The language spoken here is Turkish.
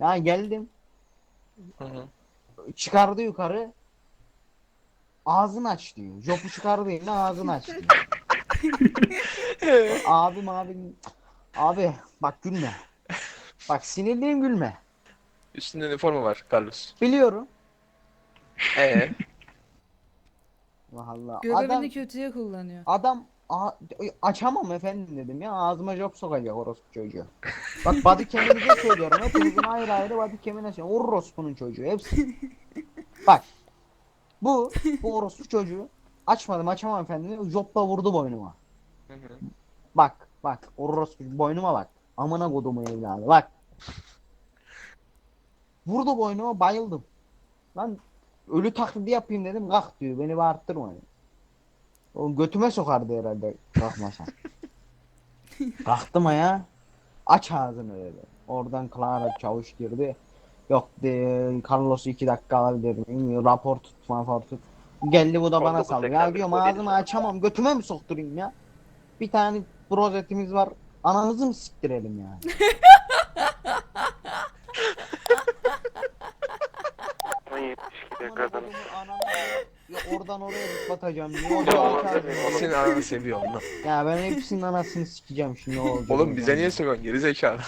Ya geldim. Hı hı. Çıkardı yukarı. Ağzını aç diyor. Jopu çıkardı eline ağzını aç diyor. abim abim. Abi bak gülme. Bak sinirliyim gülme. Üstünde üniforma var Carlos. Biliyorum. Ee, Allah Allah. Görevini Adam, kötüye kullanıyor. adam a- açamam efendim dedim ya ağzıma job sokacak orospu çocuğu. Bak body cam'inize söylüyorum. Hepinizin ayrı ayrı body cam'ine söylüyorum. Orospu'nun çocuğu hepsi. Bak. Bu, bu orospu çocuğu açmadım açamam efendim. Jobla vurdu boynuma. Bak bak orospu boynuma bak. Amına kodumu evladı bak. Vurdu boynuma bayıldım. Lan ölü taklidi yapayım dedim kalk diyor beni bağırttırma diyor. O götüme sokardı herhalde kalkmasa. Kalktım ayağa. Aç ağzını dedi. Oradan Clara çavuş girdi. Yok de Carlos'u iki dakika alabilir miyim? Rapor tut, rapor tut. Geldi bu da bana tekrar Ya diyorum ağzımı açamam. Götüme mi sokturayım ya? Bir tane projetimiz var. Ananızı mı siktirelim ya? Ananı ya oradan oraya zıplatacağım. Ne olacak? Aç ağzını O oğlum. senin ananı seviyor ondan. Ya ben hepsinin anasını sikeceğim şimdi ne olacak? Oğlum bize niye söylüyorsun geri zekalı?